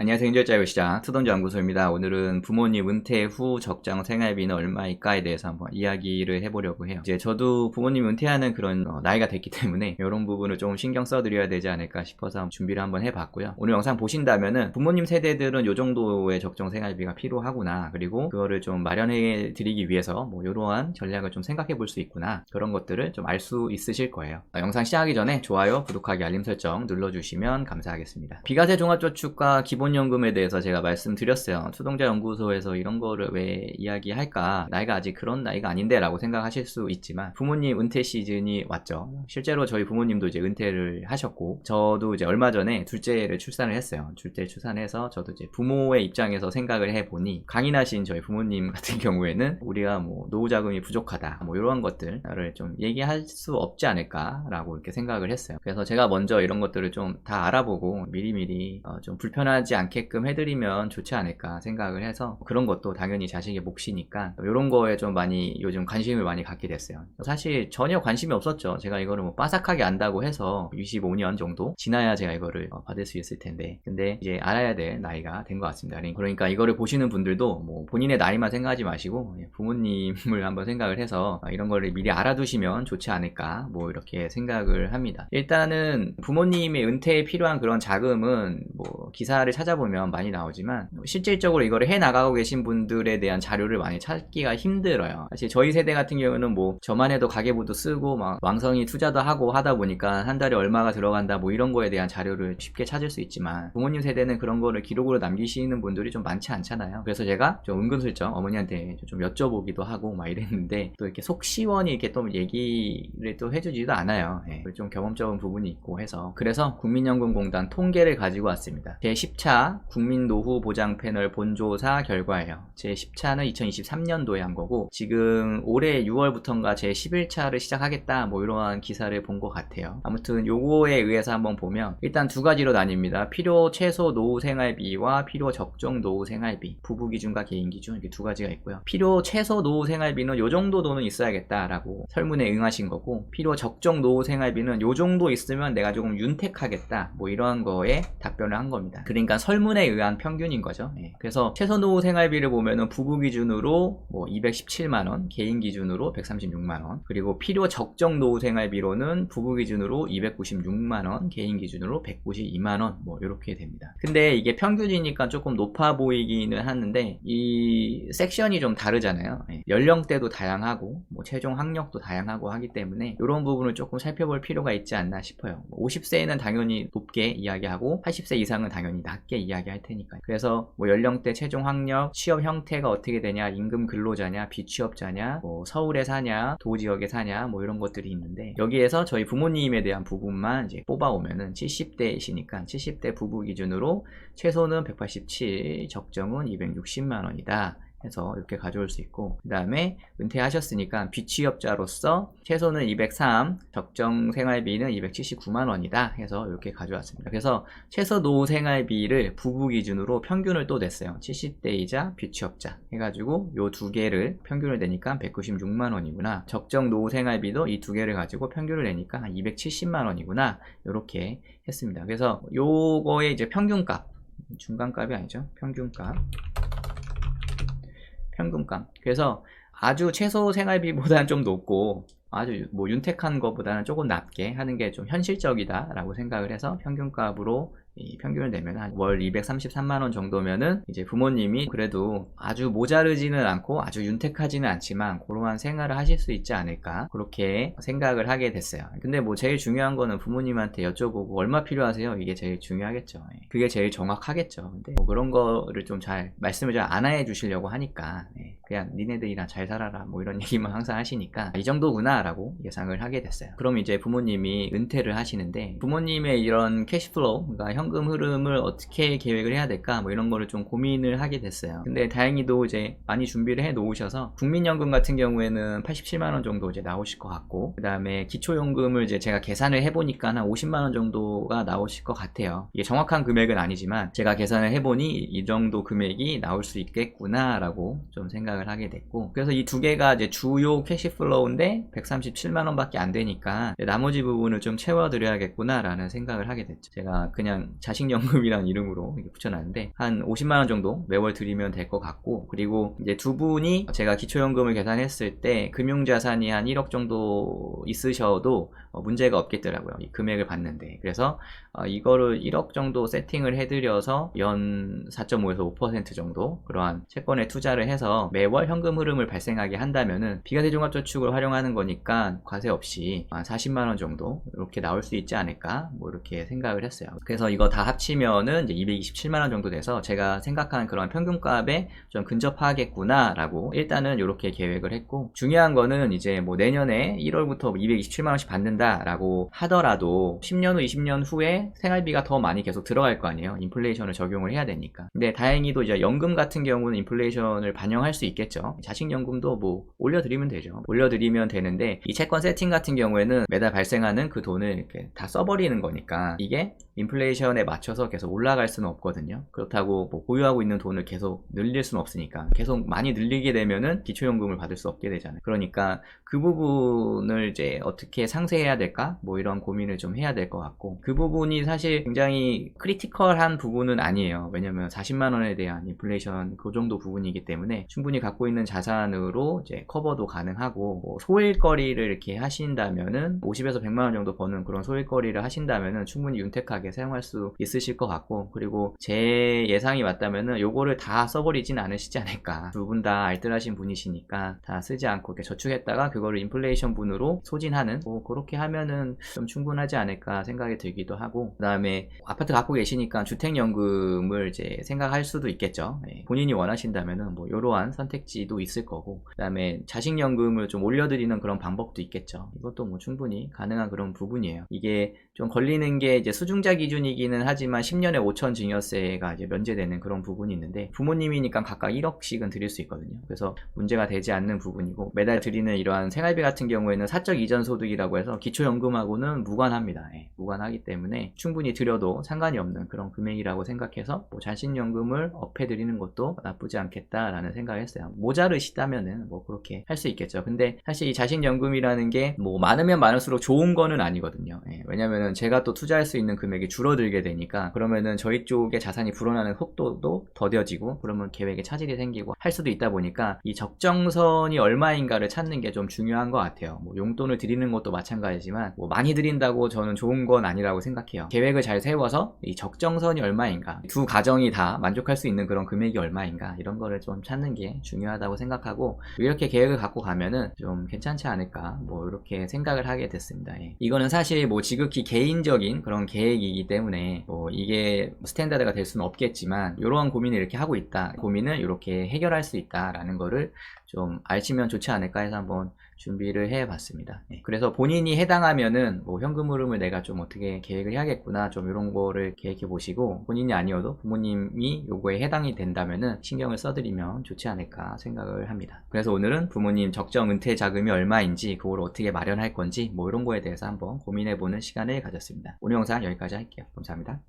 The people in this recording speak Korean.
안녕하세요. 인절자유 시장 투던지 연구소입니다. 오늘은 부모님 은퇴 후 적정 생활비는 얼마일까에 대해서 한번 이야기를 해보려고 해요. 이제 저도 부모님 은퇴하는 그런 어, 나이가 됐기 때문에 이런 부분을 좀 신경 써드려야 되지 않을까 싶어서 준비를 한번 해봤고요. 오늘 영상 보신다면은 부모님 세대들은 이 정도의 적정 생활비가 필요하구나. 그리고 그거를 좀 마련해 드리기 위해서 뭐 이러한 전략을 좀 생각해 볼 수 있구나. 그런 것들을 좀 알 수 있으실 거예요. 어, 영상 시작하기 전에 좋아요, 구독하기, 알림 설정 눌러주시면 감사하겠습니다. 비과세 종합저축과 기본 연금에 대해서 제가 말씀드렸어요. 투동자 연구소에서 이런 거를 왜 이야기할까? 나이가 아직 그런 나이가 아닌데 라고 생각하실 수 있지만 부모님 은퇴 시즌이 왔죠. 실제로 저희 부모님도 이제 은퇴를 하셨고 저도 이제 얼마 전에 둘째를 출산을 했어요. 둘째 출산해서 저도 이제 부모의 입장에서 생각을 해보니 강인하신 저희 부모님 같은 경우에는 우리가 뭐 노후 자금이 부족하다 뭐 이런 것들을 좀 얘기할 수 없지 않을까라고 이렇게 생각을 했어요. 그래서 제가 먼저 이런 것들을 좀 다 알아보고 미리미리 어, 좀 불편하지 않게끔 해드리면 좋지 않을까 생각을 해서 그런 것도 당연히 자식의 몫이니까 이런 거에 좀 많이 요즘 관심을 많이 갖게 됐어요. 사실 전혀 관심이 없었죠. 제가 이거를 뭐 빠삭하게 안다고 해서 25년 정도 지나야 제가 이거를 어, 받을 수 있을 텐데 근데 이제 알아야 될 나이가 된 것 같습니다. 그러니까 이거를 보시는 분들도 뭐 본인의 나이만 생각하지 마시고 예, 부모님을 한번 생각을 해서 어, 이런 거를 미리 알아두시면 좋지 않을까 뭐 이렇게 생각을 합니다. 일단은 부모님의 은퇴에 필요한 그런 자금은 뭐 기사를 찾아 보면 많이 나오지만 뭐 실질적으로 이거를 해 나가고 계신 분들에 대한 자료를 많이 찾기가 힘들어요. 사실 저희 세대 같은 경우는 뭐 저만 해도 가계부도 쓰고 막 왕성히 투자도 하고 하다 보니까 한 달에 얼마가 들어간다 뭐 이런 거에 대한 자료를 쉽게 찾을 수 있지만 부모님 세대는 그런 거를 기록으로 남기시는 분들이 좀 많지 않잖아요. 그래서 제가 좀 은근슬쩍 어머니한테 좀 여쭤보기도 하고 막 이랬는데 또 이렇게 속 시원히 이렇게 또 얘기를 또 해주지도 않아요. 예, 좀 경험적인 부분이 있고 해서 그래서 국민연금공단 통계를 가지고 왔습니다. 제 10차 국민노후보장 패널 본조사 결과예요. 제 10차는 2023년도에 한 거고 지금 올해 6월부터인가 제 11차를 시작하겠다 뭐 이러한 기사를 본 것 같아요. 아무튼 요거에 의해서 한번 보면 일단 두 가지로 나뉩니다. 필요 최소 노후 생활비와 필요 적정 노후 생활비 부부 기준과 개인 기준 이렇게 두 가지가 있고요. 필요 최소 노후 생활비는 요 정도 돈은 있어야겠다라고 설문에 응하신 거고 필요 적정 노후 생활비는 요 정도 있으면 내가 조금 윤택하겠다 뭐 이러한 거에 답변을 한 겁니다. 그러니까 설문에 의한 평균인 거죠. 예. 그래서 최소 노후 생활비를 보면은 부부 기준으로 뭐 217만 원, 개인 기준으로 136만 원, 그리고 필요 적정 노후 생활비로는 부부 기준으로 296만 원, 개인 기준으로 192만 원, 뭐 이렇게 됩니다. 근데 이게 평균이니까 조금 높아 보이기는 하는데 이 섹션이 좀 다르잖아요. 예. 연령대도 다양하고 뭐 최종 학력도 다양하고 하기 때문에 이런 부분을 조금 살펴볼 필요가 있지 않나 싶어요. 50세에는 당연히 높게 이야기하고 80세 이상은 당연히 낮게 이야기할 테니까요. 그래서 뭐 연령대, 최종 학력, 취업 형태가 어떻게 되냐, 임금 근로자냐, 비취업자냐, 뭐 서울에 사냐, 도지역에 사냐, 뭐 이런 것들이 있는데 여기에서 저희 부모님에 대한 부분만 이제 뽑아오면은 70대이시니까 70대 부부 기준으로 최소는 187, 적정은 260만 원이다. 해서 이렇게 가져올 수 있고 그 다음에 은퇴하셨으니까 비취업자로서 최소는 203 적정 생활비는 279만 원이다 해서 이렇게 가져왔습니다. 그래서 최소 노후 생활비를 부부 기준으로 평균을 또 냈어요. 70대이자 비취업자 해가지고 요 두 개를 평균을 내니까 196만 원이구나. 적정 노후 생활비도 이 두 개를 가지고 평균을 내니까 한 270만 원이구나. 이렇게 했습니다. 그래서 요거의 이제 평균값 중간값이 아니죠? 평균값 평균값. 그래서 아주 최소 생활비보다는 좀 높고 아주 뭐 윤택한 것보다는 조금 낮게 하는 게 좀 현실적이다라고 생각을 해서 평균값으로 이 평균을 내면 한 월 233만 원 정도면은 이제 부모님이 그래도 아주 모자르지는 않고 아주 윤택하지는 않지만 그러한 생활을 하실 수 있지 않을까 그렇게 생각을 하게 됐어요. 근데 뭐 제일 중요한 거는 부모님한테 여쭤보고 얼마 필요하세요? 이게 제일 중요하겠죠. 예. 그게 제일 정확하겠죠. 근데 뭐 그런 거를 좀 잘 말씀을 잘 안 해 주시려고 하니까 예. 그냥 니네들이랑 잘 살아라 뭐 이런 얘기만 항상 하시니까 이 정도구나 라고 예상을 하게 됐어요. 그럼 이제 부모님이 은퇴를 하시는데 부모님의 이런 캐시플로우 그러니까 현금 흐름을 어떻게 계획을 해야 될까 뭐 이런 거를 좀 고민을 하게 됐어요. 근데 다행히도 이제 많이 준비를 해 놓으셔서 국민연금 같은 경우에는 87만 원 정도 이제 나오실 것 같고 그다음에 기초연금을 이제 제가 계산을 해 보니까 한 50만 원 정도가 나오실 것 같아요. 이게 정확한 금액은 아니지만 제가 계산을 해 보니 이 정도 금액이 나올 수 있겠구나라고 좀 생각을 하게 됐고 그래서 이 두 개가 이제 주요 캐시플로우인데 137만 원밖에 안 되니까 나머지 부분을 좀 채워 드려야겠구나라는 생각을 하게 됐죠. 제가 그냥 그냥 자식연금이라는 이름으로 붙여놨는데 한 50만 원 정도 매월 드리면 될 것 같고 그리고 이제 두 분이 제가 기초연금을 계산했을 때 금융자산이 한 1억 정도 있으셔도 어, 문제가 없겠더라고요. 이 금액을 받는데 그래서 어, 이거를 1억 정도 세팅을 해드려서 연 4.5에서 5% 정도 그러한 채권에 투자를 해서 매월 현금 흐름을 발생하게 한다면은 비과세 종합저축을 활용하는 거니까 과세 없이 한 40만 원 정도 이렇게 나올 수 있지 않을까 뭐 이렇게 생각을 했어요. 그래서 이거 다 합치면은 이제 227만 원 정도 돼서 제가 생각한 그런 평균값에 좀 근접하겠구나라고 일단은 이렇게 계획을 했고 중요한 거는 이제 뭐 내년에 1월부터 227만 원씩 받는다라고 하더라도 10년 후 20년 후에 생활비가 더 많이 계속 들어갈 거 아니에요. 인플레이션을 적용을 해야 되니까. 근데 다행히도 이제 연금 같은 경우는 인플레이션을 반영할 수 있겠죠. 자식연금도 뭐 올려드리면 되죠. 올려드리면 되는데 이 채권 세팅 같은 경우에는 매달 발생하는 그 돈을 이렇게 다 써버리는 거니까 이게 인플레이션 에 맞춰서 계속 올라갈 수는 없거든요. 그렇다고 뭐 보유하고 있는 돈을 계속 늘릴 수는 없으니까 계속 많이 늘리게 되면은 기초연금을 받을 수 없게 되잖아요. 그러니까 그 부분을 이제 어떻게 상세해야 될까? 뭐 이런 고민을 좀 해야 될 것 같고 그 부분이 사실 굉장히 크리티컬한 부분은 아니에요. 왜냐면 40만 원에 대한 인플레이션 그 정도 부분이기 때문에 충분히 갖고 있는 자산으로 이제 커버도 가능하고 뭐 소일거리를 이렇게 하신다면은 50에서 100만 원 정도 버는 그런 소일거리를 하신다면은 충분히 윤택하게 사용할 수 있으실 것 같고 그리고 제 예상이 맞다면은 요거를 다 써버리진 않으시지 않을까. 두 분 다 알뜰하신 분이시니까 다 쓰지 않고 저축했다가 그거를 인플레이션 분으로 소진하는 뭐 그렇게 하면은 좀 충분하지 않을까 생각이 들기도 하고 그 다음에 아파트 갖고 계시니까 주택연금을 이제 생각할 수도 있겠죠. 예, 본인이 원하신다면은 뭐 이러한 선택지도 있을 거고 그 다음에 자식연금을 좀 올려드리는 그런 방법도 있겠죠. 이것도 뭐 충분히 가능한 그런 부분이에요. 이게 좀 걸리는 게 이제 수중자 기준이 기는 하지만 10년에 5천 증여세가 이제 면제되는 그런 부분이 있는데 부모님이니까 각각 1억씩은 드릴 수 있거든요. 그래서 문제가 되지 않는 부분이고 매달 드리는 이러한 생활비 같은 경우에는 사적 이전 소득이라고 해서 기초연금하고는 무관합니다. 예, 무관하기 때문에 충분히 드려도 상관이 없는 그런 금액이라고 생각해서 뭐 잔신연금을 업해 드리는 것도 나쁘지 않겠다라는 생각을 했어요. 모자르시다면은 뭐 그렇게 할 수 있겠죠. 근데 사실 이 자신연금이라는 게 뭐 많으면 많을수록 좋은 거는 아니거든요. 예, 왜냐면은 제가 또 투자할 수 있는 금액이 줄어들게 되니까 그러면은 저희 쪽에 자산이 불어나는 속도도 더뎌지고 그러면 계획에 차질이 생기고 할 수도 있다 보니까 이 적정선이 얼마인가를 찾는 게 좀 중요한 것 같아요. 뭐 용돈을 드리는 것도 마찬가지지만 뭐 많이 드린다고 저는 좋은 건 아니라고 생각해요. 계획을 잘 세워서 이 적정선이 얼마인가 두 가정이 다 만족할 수 있는 그런 금액이 얼마인가 이런 거를 좀 찾는 게 중요하다고 생각하고 이렇게 계획을 갖고 가면은 좀 괜찮지 않을까 뭐 이렇게 생각을 하게 됐습니다. 예. 이거는 사실 뭐 지극히 개인적인 그런 계획이기 때문에 뭐 이게 스탠다드가 될 수는 없겠지만 이러한 고민을 이렇게 하고 있다. 고민을 이렇게 해결할 수 있다라는 거를 좀 알시면 좋지 않을까 해서 한번 준비를 해 봤습니다. 네. 그래서 본인이 해당하면은 뭐 현금 흐름을 내가 좀 어떻게 계획을 해야겠구나 좀 이런 거를 계획해 보시고 본인이 아니어도 부모님이 요거에 해당이 된다면은 신경을 써드리면 좋지 않을까 생각을 합니다. 그래서 오늘은 부모님 적정 은퇴 자금이 얼마인지 그걸 어떻게 마련할 건지 뭐 이런 거에 대해서 한번 고민해 보는 시간을 가졌습니다. 오늘 영상 여기까지 할게요. 감사합니다.